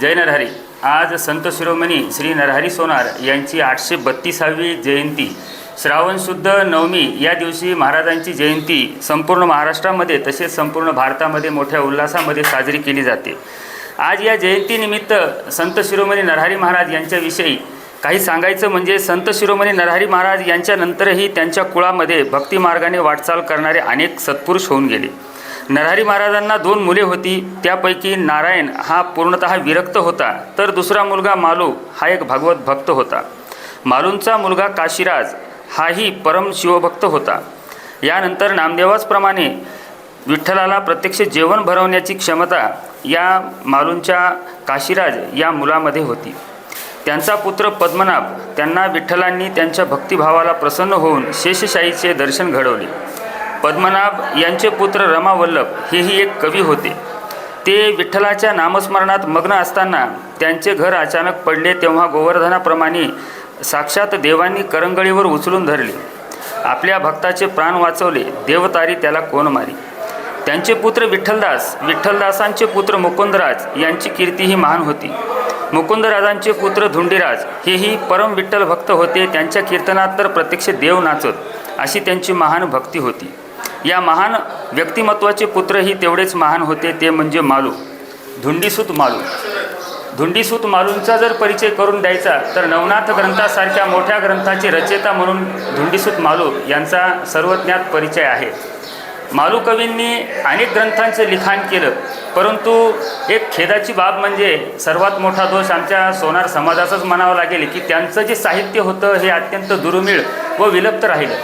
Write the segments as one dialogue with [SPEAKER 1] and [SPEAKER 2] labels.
[SPEAKER 1] जय नरहरी. आज संत शिरोमणी श्री नरहरी सोनार यांची आठशे बत्तीसावी जयंती. श्रावण शुद्ध नवमी या दिवशी महाराजांची जयंती संपूर्ण महाराष्ट्रामध्ये तसेच संपूर्ण भारतामध्ये मोठ्या उल्हासामध्ये साजरी केली जाते. आज या जयंतीनिमित्त संत शिरोमणी नरहरी महाराज यांच्याविषयी काही सांगायचं म्हणजे संत शिरोमणी नरहरी महाराज यांच्यानंतरही त्यांच्या कुळामध्ये भक्तिमार्गाने वाटचाल करणारे अनेक सत्पुरुष होऊन गेले. नरहरी महाराजांना दोन मुले होती. त्यापैकी नारायण हा पूर्णतः विरक्त होता. तर दुसरा मुलगा मालू हा एक भागवत भक्त होता. मालूंचा मुलगा काशीराज हाही परम शिवभक्त होता. यानंतर नामदेवाचप्रमाणे विठ्ठलाला प्रत्यक्ष जेवण भरवण्याची क्षमता या मालूंच्या काशीराज या मुलामध्ये होती. त्यांचा पुत्र पद्मनाभ त्यांना विठ्ठलांनी त्यांच्या भक्तिभावाला प्रसन्न होऊन शेषशाहीचे दर्शन घडवले. पद्मनाभ यांचे पुत्र रमावल्लभ हेही एक कवी होते. ते विठ्ठलाच्या नामस्मरणात मग्न असताना त्यांचे घर अचानक पडले तेव्हा गोवर्धनाप्रमाणे साक्षात देवांनी करंगळीवर उचलून धरले. आपल्या भक्ताचे प्राण वाचवले देवतारी त्याला कोण मारी? त्यांचे पुत्र विठ्ठलदास विठ्ठलदासांचे पुत्र मुकुंदराज यांची कीर्ती ही महान होती. मुकुंदराजांचे पुत्र धुंडीराज हेही परम विठ्ठल भक्त होते त्यांच्या कीर्तनात तर प्रत्यक्ष देव नाचत अशी त्यांची महान भक्ती होती. या महान व्यक्तिमत्वाचे पुत्रही तेवढेच महान होते ते म्हणजे मालू. धुंडीसूत मालू. धुंडीसूत मालूंचा जर परिचय करून द्यायचा तर नवनाथ ग्रंथासारख्या मोठ्या ग्रंथाचे रचयिता म्हणून धुंडीसूत मालू यांचा सर्वज्ञात परिचय आहे. मालुकवींनी अनेक ग्रंथांचे लिखाण केलं. परंतु एक खेदाची बाब म्हणजे सर्वात मोठा दोष आमच्या सोनार समाजाचाच म्हणावा लागेल की त्यांचं जे साहित्य होतं हे अत्यंत दुर्मिळ व विलुप्त राहिलं.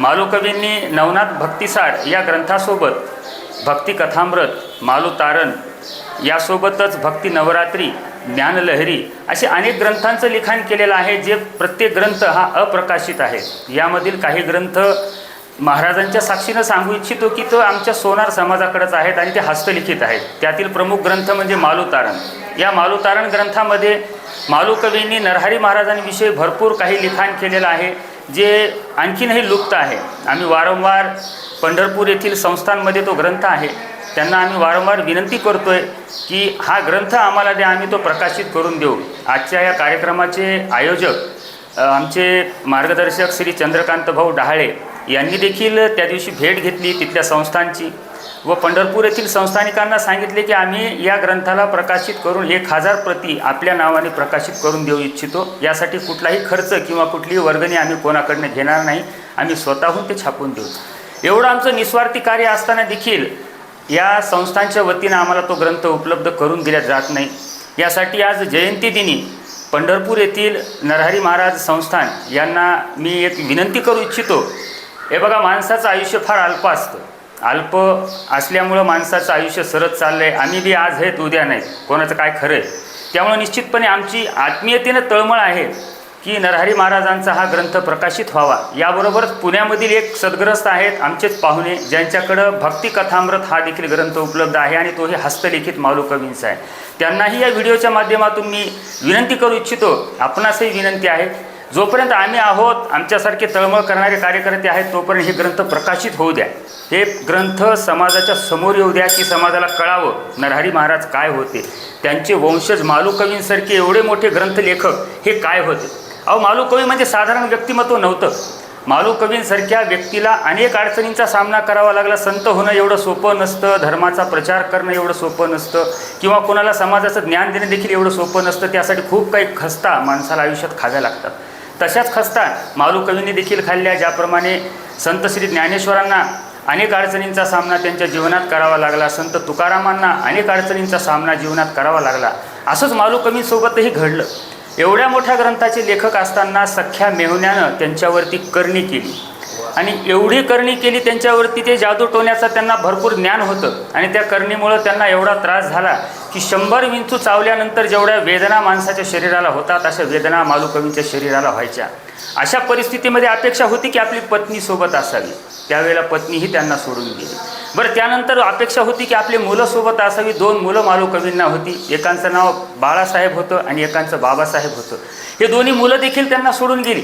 [SPEAKER 1] मालुकवींनी नवनाथ भक्तिसार या ग्रंथासोबत भक्ती कथामृत तारण यासोबतच भक्ती नवरात्री ज्ञानलहरी असे अनेक ग्रंथांचं लिखाण केलेलं आहे जे प्रत्येक ग्रंथ हा अप्रकाशित आहे. यामधील काही ग्रंथ महाराजांच्या साक्षीनं सांगू इच्छितो की तो आमच्या सोनार समाजाकडेच आहेत आणि ते हस्तलिखित आहेत. त्यातील प्रमुख ग्रंथ म्हणजे मालुतारण. या मालुतारण ग्रंथामध्ये मालुकवींनी नरहरी महाराजांविषयी भरपूर काही लिखाण केलेलं आहे जे आणखीनही लुप्त आहे. आम्ही वारंवार पंढरपूर येथील संस्थांमध्ये तो ग्रंथ आहे. त्यांना आम्ही वारंवार विनंती करतो आहे की हा ग्रंथ आम्हाला द्या आम्ही तो प्रकाशित करून देऊ. आजच्या या कार्यक्रमाचे आयोजक आमचे मार्गदर्शक श्री चंद्रकांत भाऊ डहाळे यांनी देखील त्या दिवशी भेट घेतली तिथल्या संस्थांची. व पंढरपूर येथील संस्थानिकांना सांगितले की आम्ही या ग्रंथाला प्रकाशित करून एक हजार प्रती आपल्या नावाने प्रकाशित करून देऊ इच्छितो. यासाठी कुठलाही खर्च किंवा कुठलीही वर्गणी आम्ही कोणाकडनं घेणार नाही. आम्ही स्वतःहून ते छापून देऊ. एवढं आमचं निस्वार्थी कार्य असताना देखील या संस्थांच्या वतीनं आम्हाला तो ग्रंथ उपलब्ध करून दिला जात नाही. यासाठी आज जयंती दिनी पंढरपूर येथील नरहरी महाराज संस्थान यांना मी एक विनंती करू इच्छितो हे बघा माणसाचं आयुष्य फार अल्प असतं. अल्प असल्यामुळं माणसाचं आयुष्य सरत चाललं आहे आम्ही बी आज आहेत उद्या नाहीत. कोणाचं काय खरं आहे? त्यामुळं निश्चितपणे आमची आत्मीयतेनं तळमळ आहे की नरहरी महाराजांचा हा ग्रंथ प्रकाशित व्हावा. याबरोबरच पुण्यामधील एक सद्ग्रस्त आहेत आमचेच पाहुणे ज्यांच्याकडं भक्ती कथामृत हा देखील ग्रंथ उपलब्ध आहे आणि तोही हस्तलिखित मालू कवींचा आहे. त्यांनाही या व्हिडिओच्या माध्यमातून मी विनंती करू इच्छितो. आपणासही विनंती आहे. जोपर्यंत आम्ही आहोत आमच्यासारखे तळमळ करणारे कार्यकर्ते आहेत तोपर्यंत हे ग्रंथ प्रकाशित होऊ द्या. हे ग्रंथ समाजाच्या समोर येऊ द्या की समाजाला कळावं नरहरी महाराज काय होते. त्यांचे वंशज मालुकवींसारखे एवढे मोठे ग्रंथलेखक हे काय होते? अहो मालुकवी म्हणजे साधारण व्यक्तिमत्व नव्हतं. मालुकवींसारख्या व्यक्तीला अनेक अडचणींचा सामना करावा लागला. संत होणं एवढं सोपं नसतं धर्माचा प्रचार करणं एवढं सोपं नसतं किंवा कोणाला समाजाचं ज्ञान देणं देखील एवढं सोपं नसतं. त्यासाठी खूप काही खस्ता माणसाला आयुष्यात खाव्या लागतात. तशाच खस्ता मालूकवींनी देखील खाल्ल्या ज्याप्रमाणे संत श्री ज्ञानेश्वरांना अनेक अडचणींचा सामना त्यांच्या जीवनात करावा लागला संत तुकारामांना अनेक अडचणींचा सामना जीवनात करावा लागला. असंच मालुकवींसोबतही घडलं. एवढ्या मोठ्या ग्रंथाचे लेखक असताना सख्या मेहुण्यानं त्यांच्यावरती करणी केली. आणि एवढी करणी केली त्यांच्यावरती ते जादू टोण्याचं त्यांना भरपूर ज्ञान होतं. आणि त्या करणीमुळं त्यांना एवढा त्रास झाला की शंभर विंचू चावल्यानंतर जेवढ्या वेदना माणसाच्या शरीराला होतात अशा वेदना मालू कवींच्या शरीराला व्हायच्या. अशा परिस्थितीमध्ये अपेक्षा होती की आपली पत्नी सोबत असावी. त्यावेळेला पत्नीही त्यांना सोडून गेली. बरं त्यानंतर अपेक्षा होती की आपली मुलं सोबत असावी. दोन मुलं मालू कवींना होती. एकांचं नाव बाळासाहेब होतं आणि एकांचं बाबासाहेब होतं. हे दोन्ही मुलं देखील त्यांना सोडून गेली.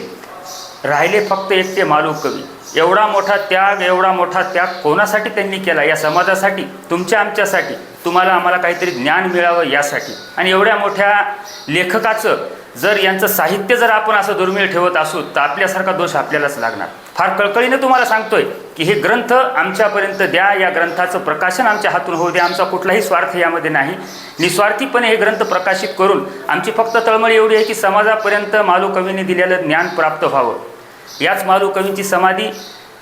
[SPEAKER 1] राहिले फक्त एक ते मालू कवी. एवढा मोठा त्याग एवढा मोठा त्याग कोणासाठी त्यांनी केला? या समाजासाठी? तुमच्या आमच्यासाठी? तुम्हाला आम्हाला काहीतरी ज्ञान मिळावं यासाठी. आणि एवढ्या मोठ्या लेखकाचं जर यांचं साहित्य जर आपण असं दुर्मिळ ठेवत असू तर आपल्यासारखा दोष आपल्यालाच लागणार. फार कळकळीनं तुम्हाला सांगतोय की हे ग्रंथ आमच्यापर्यंत द्या या ग्रंथाचं प्रकाशन आमच्या हातून होऊ द्या आमचा कुठलाही स्वार्थ यामध्ये नाही. निस्वार्थीपणे हे ग्रंथ प्रकाशित करून आमची फक्त तळमळ एवढी आहे की समाजापर्यंत मालू कवीने दिलेलं ज्ञान प्राप्त व्हावं. याच मालू कवींची समाधी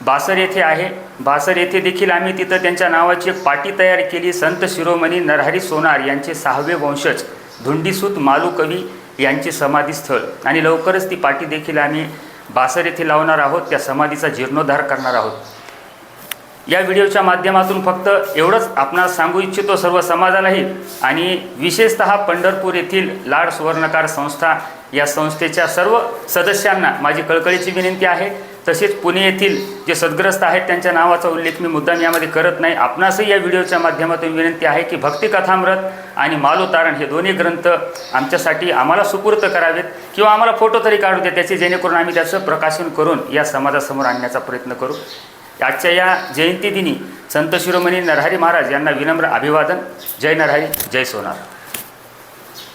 [SPEAKER 1] बासर येथे आहे. बासर येथे देखील आम्ही तिथं त्यांच्या नावाची एक पाटी तयार केली. संत शिरोमणी नरहरी सोनार यांचे सहावे वंशज धुंडीसूत मालू कवी यांचे समाधीस्थळ. आणि लवकरच ती पाटी देखील आम्ही बासर येथे लावणार आहोत. त्या समाधीचा जीर्णोद्धार करणार आहोत. या व्हिडिओच्या माध्यमातून फक्त एवढंच आपणास सांगू इच्छितो सर्व समाजालाही आणि विशेषतः पंढरपूर येथील लाड सुवर्णकार संस्था या संस्थेच्या सर्व सदस्यांना माझी कळकळीची विनंती आहे. तसेच पुणे येथील जे सद्ग्रस्त आहेत त्यांच्या नावाचा उल्लेख मी मुद्दाम यामध्ये करत नाही. आपणासही या व्हिडिओच्या माध्यमातून विनंती आहे की भक्तिकथामृत आणि मालोतारण हे दोन्ही ग्रंथ आमच्यासाठी आम्हाला सुपूर्त करावेत किंवा आम्हाला फोटो तरी काढू द्या त्याचे जेणेकरून आम्ही त्याचं प्रकाशन करून या समाजासमोर आणण्याचा प्रयत्न करू. आजच्या या जयंती दिनी संत शिरोमणी नरहरी महाराज यांना विनम्र अभिवादन. जय नरहरी जय सोनार.